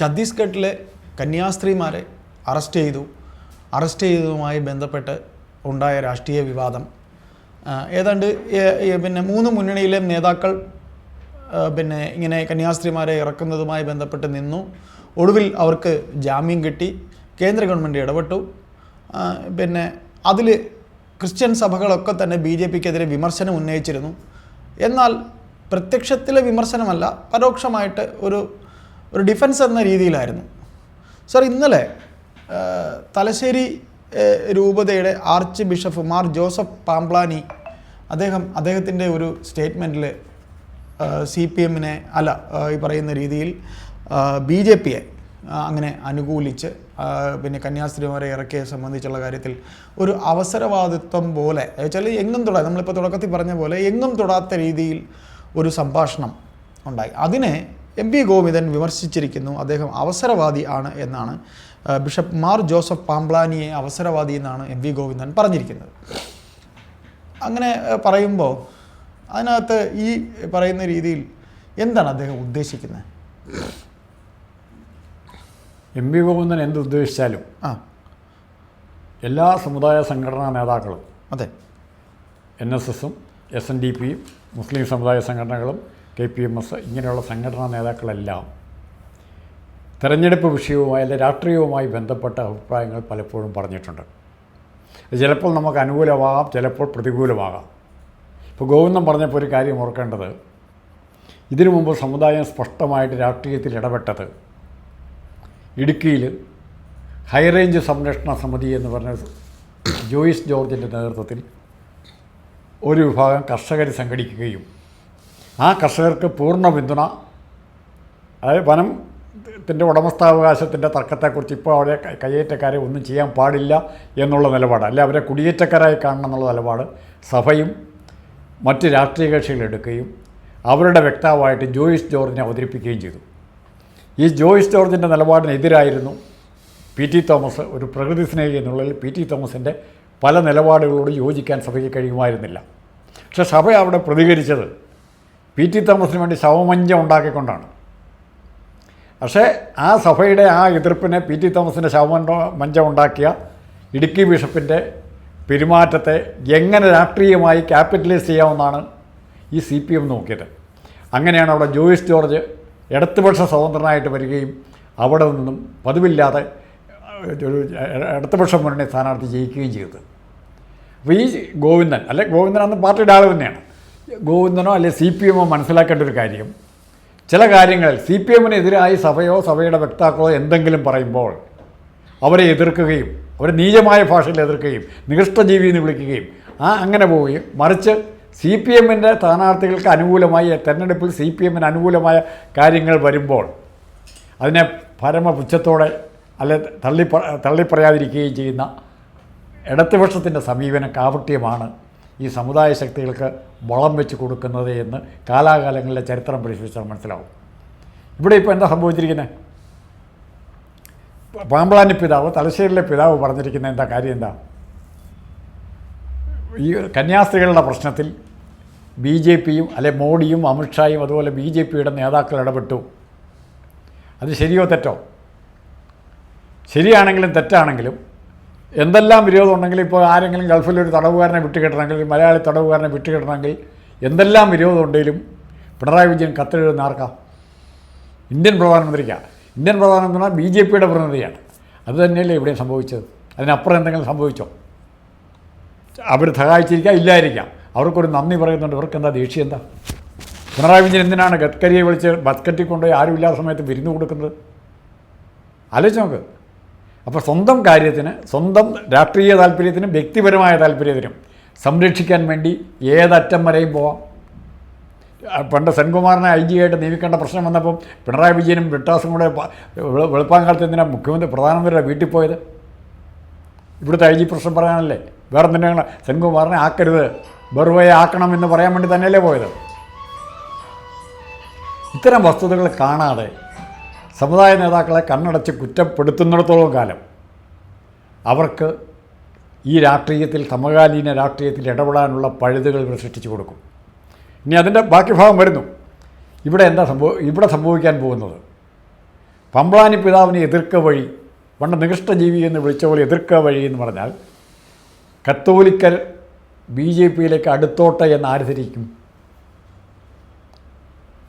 ഛത്തീസ്ഗഡിലെ കന്യാസ്ത്രീമാരെ അറസ്റ്റ് ചെയ്തു. അറസ്റ്റ് ചെയ്തതുമായി ബന്ധപ്പെട്ട് ഉണ്ടായ രാഷ്ട്രീയ വിവാദം. ഏതാണ്ട് പിന്നെ മൂന്ന് മുന്നണിയിലെ നേതാക്കൾ പിന്നെ ഇങ്ങനെ കന്യാസ്ത്രീമാരെ ഇറക്കുന്നതുമായി ബന്ധപ്പെട്ട് നിന്നു. ഒടുവിൽ അവർക്ക് ജാമ്യം കിട്ടി. കേന്ദ്ര ഗവൺമെന്റ് ഇടപെട്ടു. പിന്നെ അതിൽ ക്രിസ്ത്യൻ സഭകളൊക്കെ തന്നെ ബി ജെ പിക്കെതിരെ വിമർശനം ഉന്നയിച്ചിരുന്നു. എന്നാൽ പ്രത്യക്ഷത്തിലെ വിമർശനമല്ല പരോക്ഷമായിട്ട് ഒരു ഒരു ഡിഫൻസ് എന്ന രീതിയിലായിരുന്നു. സർ ഇന്നലെ തലശ്ശേരി രൂപതയുടെ arch bishop Mar Joseph Pamplany അദ്ദേഹം അദ്ദേഹത്തിന്റെ ഒരു സ്റ്റേറ്റ്മെന്റിൽ സി പി എമ്മിനെ അല്ല ഈ പറയുന്ന രീതിയിൽ ബി ജെ പിയെ അങ്ങനെ അനുകൂലിച്ച് പിന്നെ കന്യാസ്ത്രീമാരെ ഇറക്കിയെ സംബന്ധിച്ചുള്ള കാര്യത്തിൽ ഒരു അവസരവാദിത്വം പോലെ വെച്ചാൽ എങ്ങും തൊടാ നമ്മളിപ്പോൾ തുടക്കത്തിൽ പറഞ്ഞ പോലെ എങ്ങും തൊടാത്ത രീതിയിൽ ഒരു സംഭാഷണം ഉണ്ടായി. അതിനെ എം വി ഗോവിന്ദൻ വിമർശിച്ചിരിക്കുന്നു. അദ്ദേഹം അവസരവാദി ആണ് എന്നാണ് ബിഷപ്പ് മാർ ജോസഫ് പാംബ്ലാനിയെ അവസരവാദി എന്നാണ് എം വി ഗോവിന്ദൻ പറഞ്ഞിരിക്കുന്നത്. അങ്ങനെ പറയുമ്പോൾ അതിനകത്ത് ഈ പറയുന്ന രീതിയിൽ എന്താണ് അദ്ദേഹം ഉദ്ദേശിക്കുന്നത്? എം വി ഗോവിന്ദൻ എന്ത് ഉദ്ദേശിച്ചാലും ആ. എല്ലാ സമുദായ സംഘടനാ നേതാക്കളും അതെ. എൻ എസ് എസും എസ് എൻ ഡി പിയും മുസ്ലിം സമുദായ സംഘടനകളും കെ പി എം എസ് ഇങ്ങനെയുള്ള സംഘടനാ നേതാക്കളെല്ലാം തെരഞ്ഞെടുപ്പ് വിഷയവുമായി അല്ലെ രാഷ്ട്രീയവുമായി ബന്ധപ്പെട്ട അഭിപ്രായങ്ങൾ പലപ്പോഴും പറഞ്ഞിട്ടുണ്ട്. ചിലപ്പോൾ നമുക്ക് അനുകൂലമാകാം ചിലപ്പോൾ പ്രതികൂലമാകാം. ഇപ്പോൾ ഗോവിന്ദം പറഞ്ഞപ്പോൾ ഒരു കാര്യം ഓർക്കേണ്ടത്. ഇതിനു മുമ്പ് സമുദായം സ്പഷ്ടമായിട്ട് രാഷ്ട്രീയത്തിൽ ഇടപെട്ടത് ഇടുക്കിയിൽ ഹൈറേഞ്ച് സംരക്ഷണ സമിതി എന്ന് പറഞ്ഞ ജോയിസ് ജോർജിന്റെ നേതൃത്വത്തിൽ ഒരു വിഭാഗം കർഷകർ സംഘടിക്കുകയും ആ കർഷകർക്ക് പൂർണ പിന്തുണ. അതായത് വനം ത്തിന്റെ ഉടമസ്ഥാവകാശത്തിന്റെ തർക്കത്തെക്കുറിച്ച് ഇപ്പോൾ അവിടെ ക- കയ്യേറ്റക്കാരെ ഒന്നും ചെയ്യാൻ പാടില്ല എന്നുള്ള നിലപാട്. അല്ലെ അവരെ കുടിയേറ്റക്കാരായി കാണണം എന്നുള്ള നിലപാട് സഭയും മറ്റ് രാഷ്ട്രീയ കക്ഷികൾ എടുക്കുകയും അവരുടെ വ്യക്താവായിട്ട് ജോയിസ് ജോർജിനെ അവതരിപ്പിക്കുകയും ചെയ്തു. ഈ ജോയിസ് ജോർജിന്റെ നിലപാടിനെതിരായിരുന്നു പി ടി തോമസ് ഒരു പ്രകൃതി സ്നേഹി എന്നുള്ളതിൽ പി ടി തോമസിന്റെ പല നിലപാടുകളോട് യോജിക്കാൻ സഭയ്ക്ക് കഴിയുമായിരുന്നില്ല. പക്ഷേ സഭ അവിടെ പ്രതികരിച്ചത് പി ടി തോമസിന് വേണ്ടി ശവമഞ്ചം ഉണ്ടാക്കിക്കൊണ്ടാണ്. പക്ഷേ ആ സഭയുടെ ആ എതിർപ്പിനെ പി ടി തോമസിന്റെ മഞ്ചം ഉണ്ടാക്കിയ ഇടുക്കി ബിഷപ്പിന്റെ പെരുമാറ്റത്തെ എങ്ങനെ രാഷ്ട്രീയമായി ക്യാപിറ്റലൈസ് ചെയ്യാമെന്നാണ് ഈ സി പി എം നോക്കിയത്. അങ്ങനെയാണ് അവിടെ ജോയിസ് ജോർജ് ഇടതുപക്ഷ സ്വതന്ത്രനായിട്ട് വരികയും അവിടെ നിന്നും പതിവില്ലാതെ ഇടതുപക്ഷ മുന്നണി സ്ഥാനാർത്ഥി ജയിക്കുകയും ചെയ്തത്. അപ്പോൾ ഈ ഗോവിന്ദൻ അല്ലെ ഗോവിന്ദൻ അന്ന് പാർട്ടിയുടെ ആൾ തന്നെയാണ്. ഗോവിന്ദനോ അല്ലെ സി പി എമ്മോ മനസ്സിലാക്കേണ്ട ഒരു കാര്യം. ചില കാര്യങ്ങൾ സി പി എമ്മിനെതിരായി സഭയോ സഭയുടെ വക്താക്കളോ എന്തെങ്കിലും പറയുമ്പോൾ അവരെ എതിർക്കുകയും അവരെ നീചമായ ഭാഷയിൽ എതിർക്കുകയും നികൃഷ്ടജീവി എന്ന് വിളിക്കുകയും ആ അങ്ങനെ പോവുകയും മറിച്ച് സി പി എമ്മിന്റെ സ്ഥാനാർത്ഥികൾക്ക് അനുകൂലമായി തെരഞ്ഞെടുപ്പിൽ സി പി എമ്മിന് അനുകൂലമായ കാര്യങ്ങൾ വരുമ്പോൾ അതിനെ പരമപുച്ഛത്തോടെ അല്ലെ തള്ളി തള്ളിപ്പറയാതിരിക്കുകയും ചെയ്യുന്ന ഇടതുപക്ഷത്തിന്റെ സമീപനം കാപട്യമാണ് ഈ സമുദായ ശക്തികൾക്ക് വളം വെച്ച് കൊടുക്കുന്നത് എന്ന് കാലാകാലങ്ങളിലെ ചരിത്രം പരിശോധിച്ചാൽ മനസ്സിലാവും. ഇവിടെ ഇപ്പോൾ എന്താ സംഭവിച്ചിരിക്കുന്നത് പാമ്പളാന്റെ പിതാവ് തലശ്ശേരിയിലെ പിതാവ് പറഞ്ഞിരിക്കുന്ന എന്താ കാര്യം എന്താ? ഈ കന്യാസ്ത്രീകളുടെ പ്രശ്നത്തിൽ ബി ജെ പിയും അല്ലെ മോഡിയും അമിത്ഷായും അതുപോലെ ബി ജെ പിയുടെ നേതാക്കൾ ഇടപെട്ടു. അത് ശരിയോ തെറ്റോ? ശരിയാണെങ്കിലും തെറ്റാണെങ്കിലും എന്തെല്ലാം വിരോധം ഉണ്ടെങ്കിലും ഇപ്പോൾ ആരെങ്കിലും ഗൾഫിൽ ഒരു തടവുകാരനെ വിട്ടുകിട്ടണമെങ്കിൽ മലയാളി തടവുകാരനെ വിട്ടുകിട്ടണമെങ്കിൽ എന്തെല്ലാം വിരോധം ഉണ്ടെങ്കിലും പിണറായി വിജയൻ കത്തെഴുതുന്ന ആർക്കാ? ഇന്ത്യൻ പ്രധാനമന്ത്രിക്കാണ്. ഇന്ത്യൻ പ്രധാനമന്ത്രി ബി ജെ പിയുടെ പ്രതിനിധിയാണ്. അത് തന്നെയല്ലേ ഇവിടെ സംഭവിച്ചത്? അതിനപ്പുറം എന്തെങ്കിലും സംഭവിച്ചോ? അവർ സഹായിച്ചിരിക്കാം ഇല്ലായിരിക്കാം. അവർക്കൊരു നന്ദി പറയുന്നുണ്ട്. ഇവർക്ക് എന്താ ദേഷ്യം? എന്താ? പിണറായി വിജയൻ എന്തിനാണ് ഗഡ്കരിയെ വിളിച്ച് ബസ്കറ്റിൽ കൊണ്ടുപോയി ആരുമില്ലാത്ത സമയത്ത് വിരുന്ന് കൊടുക്കുന്നത്? ആലോചിച്ച് നോക്ക്. അപ്പോൾ സ്വന്തം കാര്യത്തിന് സ്വന്തം രാഷ്ട്രീയ താല്പര്യത്തിനും വ്യക്തിപരമായ താല്പര്യത്തിനും സംരക്ഷിക്കാൻ വേണ്ടി ഏതറ്റം വരെയും പോവാം. പണ്ട് സെൻകുമാറിനെ ഐ ജി ആയിട്ട് നിയമിക്കേണ്ട പ്രശ്നം വന്നപ്പം പിണറായി വിജയനും ബ്രിട്ടാസും കൂടെ വെളുപ്പാങ്കാലത്ത് എന്തിനാണ് മുഖ്യമന്ത്രി പ്രധാനമന്ത്രിയുടെ വീട്ടിൽ പോയത്? ഇവിടുത്തെ ഐ ജി പ്രശ്നം പറയാനല്ലേ? വേറെ എന്തിനാണ് സെൻകുമാറിനെ ആക്കരുത്? ബെറുവയെ ആക്കണം എന്ന് പറയാൻ വേണ്ടി തന്നെയല്ലേ പോയത്? ഇത്തരം വസ്തുതകൾ കാണാതെ സമുദായ നേതാക്കളെ കണ്ണടച്ച് കുറ്റപ്പെടുത്തുന്നിടത്തോളം കാലം അവർക്ക് ഈ രാഷ്ട്രീയത്തിൽ സമകാലീന രാഷ്ട്രീയത്തിൽ ഇടപെടാനുള്ള പഴുതുകൾ ഇവർ സൃഷ്ടിച്ചു കൊടുക്കും. ഇനി അതിന്റെ ബാക്കി ഭാഗം വരുന്നു. ഇവിടെ എന്താ സംഭവ ഇവിടെ സംഭവിക്കാൻ പോകുന്നത്? പമ്പ്ളാനി പിതാവിനെ എതിർക്ക വഴി പണ്ട് നികൃഷ്ടജീവി എന്ന് വിളിച്ച പോലെ എതിർക്ക വഴി എന്ന് പറഞ്ഞാൽ കത്തോലിക്കൽ ബി ജെ പിയിലേക്ക് അടുത്തോട്ടെ എന്ന് ആര്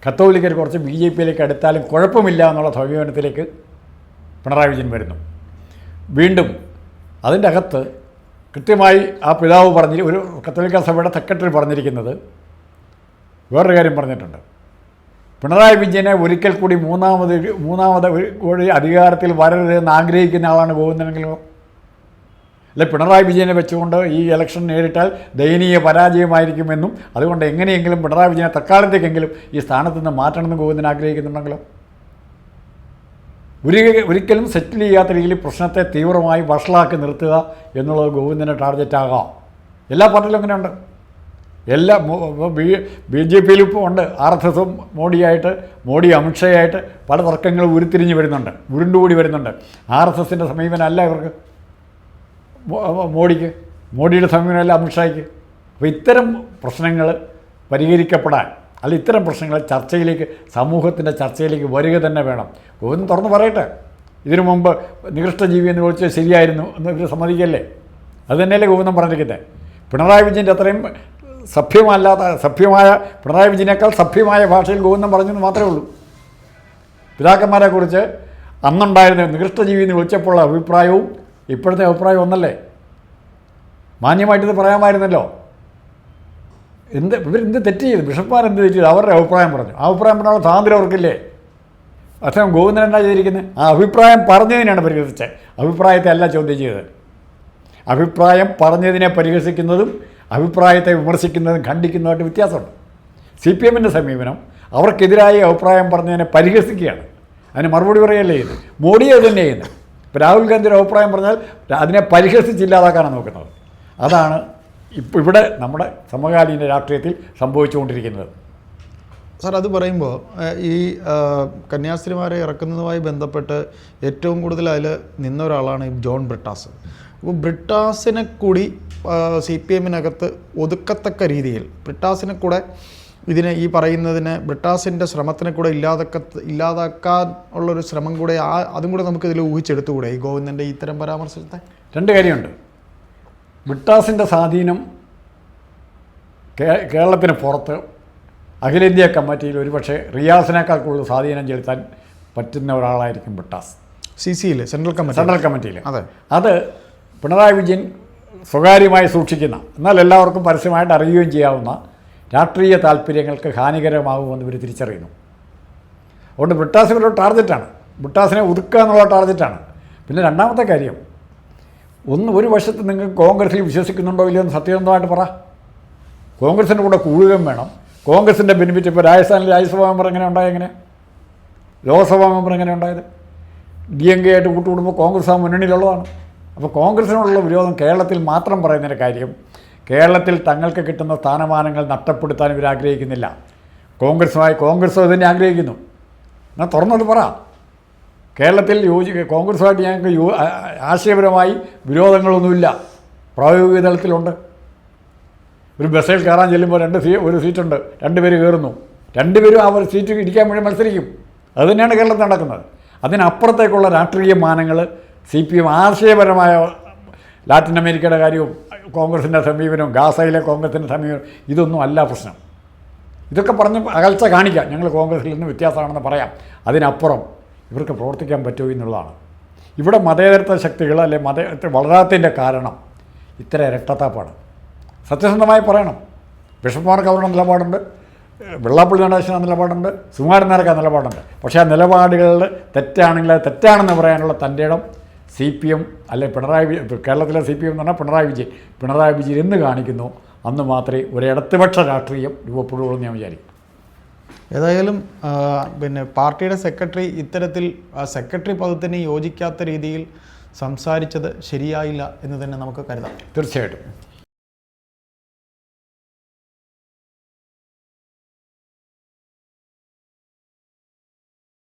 കത്തോലിക്കർ കുറച്ച് ബി ജെ പിയിലേക്ക് അടുത്താലും കുഴപ്പമില്ല എന്നുള്ള സമീപനത്തിലേക്ക് പിണറായി വിജയൻ വരുന്നു. വീണ്ടും അതിന്റെ അകത്ത് കൃത്യമായി ആ പിതാവ് പറഞ്ഞ് ഒരു കത്തോലിക്ക സഭയുടെ സെക്രട്ടറി പറഞ്ഞിരിക്കുന്നത് വേറൊരു കാര്യം പറഞ്ഞിട്ടുണ്ട്. പിണറായി വിജയനെ ഒരിക്കൽ കൂടി മൂന്നാമത് മൂന്നാമത് ഒരു അധികാരത്തിൽ വരരുതെന്ന് ആഗ്രഹിക്കുന്ന ആളാണ് ഗോവിന്ദനെങ്കിലോ അല്ലെ പിണറായി വിജയനെ വെച്ചുകൊണ്ട് ഈ ഇലക്ഷൻ നേരിട്ടാൽ ദയനീയ പരാജയമായിരിക്കുമെന്നും അതുകൊണ്ട് എങ്ങനെയെങ്കിലും പിണറായി വിജയനെ തൽക്കാലത്തേക്കെങ്കിലും ഈ സ്ഥാനത്ത് നിന്ന് മാറ്റണമെന്ന് ഗോവിന്ദൻ ആഗ്രഹിക്കുന്നുണ്ടെങ്കിലോ? ഒരു ഒരിക്കലും സെറ്റിൽ ചെയ്യാത്ത രീതിയിൽ പ്രശ്നത്തെ തീവ്രമായി വഷളാക്കി നിർത്തുക എന്നുള്ളത് ഗോവിന്ദന്റെ ടാർഗറ്റ് ആകാം. എല്ലാ പാർട്ടിയിലും അങ്ങനെയുണ്ട്. എല്ലാ ബി ബി ജെ പിയിലും ഇപ്പോൾ ഉണ്ട്. ആർ എസ് എസും മോഡിയായിട്ട് മോഡി അമിത്ഷയായിട്ട് പല തർക്കങ്ങളും ഉരുത്തിരിഞ്ഞ് വരുന്നുണ്ട് ഉരുണ്ടുകൂടി വരുന്നുണ്ട്. ആർ എസ് എസിന്റെ സമീപനമല്ല ഇവർക്ക്. മോഡിക്ക്. മോഡിയുടെ സമീപനമല്ല അമിത്ഷായ്ക്ക്. അപ്പോൾ ഇത്തരം പ്രശ്നങ്ങൾ പരിഹരിക്കപ്പെടാൻ അല്ല ഇത്തരം പ്രശ്നങ്ങൾ ചർച്ചയിലേക്ക് സമൂഹത്തിന്റെ ചർച്ചയിലേക്ക് വരിക തന്നെ വേണം. ഗോവിന്ദൻ തുറന്ന് പറയട്ടെ. ഇതിനു മുമ്പ് നികൃഷ്ടജീവി എന്ന് വിളിച്ചത് ശരിയായിരുന്നു എന്ന് ഇവർ സമ്മതിക്കല്ലേ? അത് തന്നെയല്ലേ ഗോവിന്ദൻ പറഞ്ഞിരിക്കുന്നത്. പിണറായി വിജയന്റെ അത്രയും സഭ്യമല്ലാത്ത സഭ്യമായ പിണറായി വിജയനേക്കാൾ സഭ്യമായ ഭാഷയിൽ ഗോവിന്ദൻ പറഞ്ഞെന്ന് മാത്രമേ ഉള്ളൂ. പിതാക്കന്മാരെക്കുറിച്ച് അന്നുണ്ടായിരുന്ന നികൃഷ്ടജീവി എന്ന് വിളിച്ചപ്പോഴുള്ള അഭിപ്രായവും ഇപ്പോഴത്തെ അഭിപ്രായം ഒന്നല്ലേ? മാന്യമായിട്ടിത് പറയാമായിരുന്നല്ലോ. എന്ത് ഇവരെന്ത് തെറ്റ് ചെയ്തു? ബിഷപ്പ്മാർ എന്ത് തെറ്റ് ചെയ്തു? അവരുടെ അഭിപ്രായം പറഞ്ഞു. ആ അഭിപ്രായം പറഞ്ഞാൽ സ്വാതന്ത്ര്യം അവർക്കില്ലേ? അദ്ദേഹം ഗോവിന്ദൻ എന്താ ചെയ്തിരിക്കുന്നത് ആ അഭിപ്രായം പറഞ്ഞതിനാണ് പരിഹസിച്ചത്. അഭിപ്രായത്തെ അല്ല ചോദ്യം ചെയ്തത്. അഭിപ്രായം പറഞ്ഞതിനെ പരിഹസിക്കുന്നതും അഭിപ്രായത്തെ വിമർശിക്കുന്നതും ഖണ്ഡിക്കുന്നതുമായിട്ട് വ്യത്യാസമുണ്ട്. സി പി എമ്മിന്റെ സമീപനം അവർക്കെതിരായ അഭിപ്രായം പറഞ്ഞതിനെ പരിഹസിക്കുകയാണ്. അതിന് മറുപടി പറയുകയല്ലേ ചെയ്യുന്നത് മോഡിയെ തന്നെ ചെയ്യുന്നത്. ഇപ്പോൾ രാഹുൽ ഗാന്ധിയുടെ അഭിപ്രായം പറഞ്ഞാൽ അതിനെ പരിഹസിച്ചില്ലാതാക്കാനാണ് നോക്കുന്നത്. അതാണ് ഇപ്പോൾ ഇവിടെ നമ്മുടെ സമകാലീന രാഷ്ട്രീയത്തിൽ സംഭവിച്ചുകൊണ്ടിരിക്കുന്നത്. സാർ അത് പറയുമ്പോൾ ഈ കന്യാസ്ത്രീമാരെ ഇറക്കുന്നതുമായി ബന്ധപ്പെട്ട് ഏറ്റവും കൂടുതൽ അതിൽ നിന്ന ഒരാളാണ് ഈ ജോൺ ബ്രിട്ടാസ്. അപ്പോൾ ബ്രിട്ടാസിനെ കൂടി സി പി എമ്മിനകത്ത് ഒതുക്കത്തക്ക രീതിയിൽ ബ്രിട്ടാസിനെ കൂടെ ഇതിനെ ഈ പറയുന്നതിന് ബ്രിട്ടാസിന്റെ ശ്രമത്തിനെ കൂടെ ഇല്ലാതാക്ക ഇല്ലാതാക്കാൻ ഉള്ളൊരു ശ്രമം കൂടെ ആ അതും കൂടെ നമുക്ക് ഇതിൽ ഊഹിച്ചെടുത്തുകൂടെ? ഈ ഗോവിന്ദന്റെ ഇത്തരം പരാമർശത്തെ? രണ്ട് കാര്യമുണ്ട്. ബ്രിട്ടാസിന്റെ സ്വാധീനം കേരളത്തിന് പുറത്ത് അഖിലേന്ത്യാ കമ്മിറ്റിയിൽ ഒരുപക്ഷെ റിയാസിനേക്കാൾ കൂടുതൽ സ്വാധീനം ചെലുത്താൻ പറ്റുന്ന ഒരാളായിരിക്കും ബ്രിട്ടാസ്. സി സിയിൽ സെൻട്രൽ കമ്മിറ്റി സെൻട്രൽ കമ്മിറ്റിയിൽ അതെ. അത് പിണറായി വിജയൻ സ്വകാര്യമായി സൂക്ഷിക്കുന്ന എന്നാൽ എല്ലാവർക്കും പരസ്യമായിട്ട് അറിയുകയും ചെയ്യാവുന്ന രാഷ്ട്രീയ താല്പര്യങ്ങൾക്ക് ഹാനികരമാകുമെന്ന് ഇവർ തിരിച്ചറിയുന്നു. അതുകൊണ്ട് ബ്രിട്ടാസ് ഇവരുടെ ടാർഗറ്റാണ്. ബ്രിട്ടാസിനെ ഒതുക്കുക എന്നുള്ള ടാർഗറ്റാണ്. പിന്നെ രണ്ടാമത്തെ കാര്യം ഒന്ന് ഒരു വശത്ത് നിങ്ങൾ കോൺഗ്രസ്സിൽ വിശ്വസിക്കുന്നുണ്ടോ ഇല്ലയോ എന്ന് സത്യസന്ധമായിട്ട് പറ. കോൺഗ്രസിന്റെ കൂടെ കൂടുകയും വേണം. കോൺഗ്രസിന്റെ ബെനിഫിറ്റ് ഇപ്പോൾ രാജസ്ഥാനിൽ രാജ്യസഭാ മെമ്പർ എങ്ങനെ ഉണ്ടായത് എങ്ങനെ? ലോക്സഭാ മെമ്പർ എങ്ങനെ ഉണ്ടായത്? ഡി എൻ കെ ആയിട്ട് കൂട്ടുകൂടുമ്പോൾ കോൺഗ്രസ് ആ മുന്നണിയിലുള്ളതാണ്. അപ്പോൾ കോൺഗ്രസിനോടുള്ള വിരോധം കേരളത്തിൽ മാത്രം പറയുന്നതിന്റെ കാര്യം കേരളത്തിൽ തങ്ങൾക്ക് കിട്ടുന്ന സ്ഥാനമാനങ്ങൾ നഷ്ടപ്പെടുത്താൻ ഇവർ ആഗ്രഹിക്കുന്നില്ല. കോൺഗ്രസുമായി കോൺഗ്രസ് ഇതിനെ ആഗ്രഹിക്കുന്നു. എന്നാൽ തുറന്നത് പറ. കേരളത്തിൽ യോജി കോൺഗ്രസുമായിട്ട് ഞങ്ങൾക്ക് യോ ആശയപരമായി വിരോധങ്ങളൊന്നുമില്ല. പ്രായോഗിക തലത്തിലുണ്ട്. ഒരു ബസ്സിൽ കയറാൻ ചെല്ലുമ്പോൾ രണ്ട് സീ ഒരു സീറ്റുണ്ട്. രണ്ട് പേര് കയറുന്നു. രണ്ടുപേരും ഒരു സീറ്റ് ഇരിക്കാൻ വേണ്ടി മത്സരിക്കും. അത് തന്നെയാണ് കേരളത്തിൽ നടക്കുന്നത്. അതിനപ്പുറത്തേക്കുള്ള രാഷ്ട്രീയ മാനങ്ങൾ സി പി എം ആശയപരമായ ലാറ്റിൻ അമേരിക്കയുടെ കാര്യവും കോൺഗ്രസിന്റെ സമീപനവും ഗാസയിലെ കോൺഗ്രസിന്റെ സമീപനം ഇതൊന്നും അല്ല പ്രശ്നം. ഇതൊക്കെ പറഞ്ഞ് അകൽച്ച കാണിക്കാം. ഞങ്ങൾ കോൺഗ്രസിൽ നിന്ന് വ്യത്യാസമാണെന്ന് പറയാം. അതിനപ്പുറം ഇവർക്ക് പ്രവർത്തിക്കാൻ പറ്റുമോ എന്നുള്ളതാണ്. ഇവിടെ മതേതരത്വ ശക്തികൾ അല്ലെ മത വളരാത്തതിന്റെ കാരണം ഇത്ര ഇരട്ടത്താപ്പാണ്. സത്യസന്ധമായി പറയണം. ബിഷപ്പ്മാർക്ക് അവരുടെ നിലപാടുണ്ട്. വെള്ളാപ്പള്ളി നടേശന നിലപാടുണ്ട്. സുമാരൻ നേർക്ക് നിലപാടുണ്ട്. പക്ഷേ ആ നിലപാടുകളിൽ തെറ്റാണെങ്കിൽ തെറ്റാണെന്ന് പറയാനുള്ള തന്റെ ഇടം സി പി എം അല്ലെ പിണറായി വിജയൻ കേരളത്തിലെ സി പി എം എന്ന് പറഞ്ഞാൽ പിണറായി വിജയൻ. പിണറായി വിജയൻ എന്ന് കാണിക്കുന്നു. അന്ന് മാത്രമേ ഒരു ഇടതുപക്ഷ രാഷ്ട്രീയം രൂപപ്പെടുകയുള്ളൂ എന്ന് ഞാൻ വിചാരിക്കും ഏതായാലും പിന്നെ പാർട്ടിയുടെ സെക്രട്ടറി ഇത്തരത്തിൽ ആ സെക്രട്ടറി പദത്തിന് യോജിക്കാത്ത രീതിയിൽ സംസാരിച്ചത് ശരിയായില്ല എന്ന് തന്നെ നമുക്ക് കരുതാം. തീർച്ചയായിട്ടും.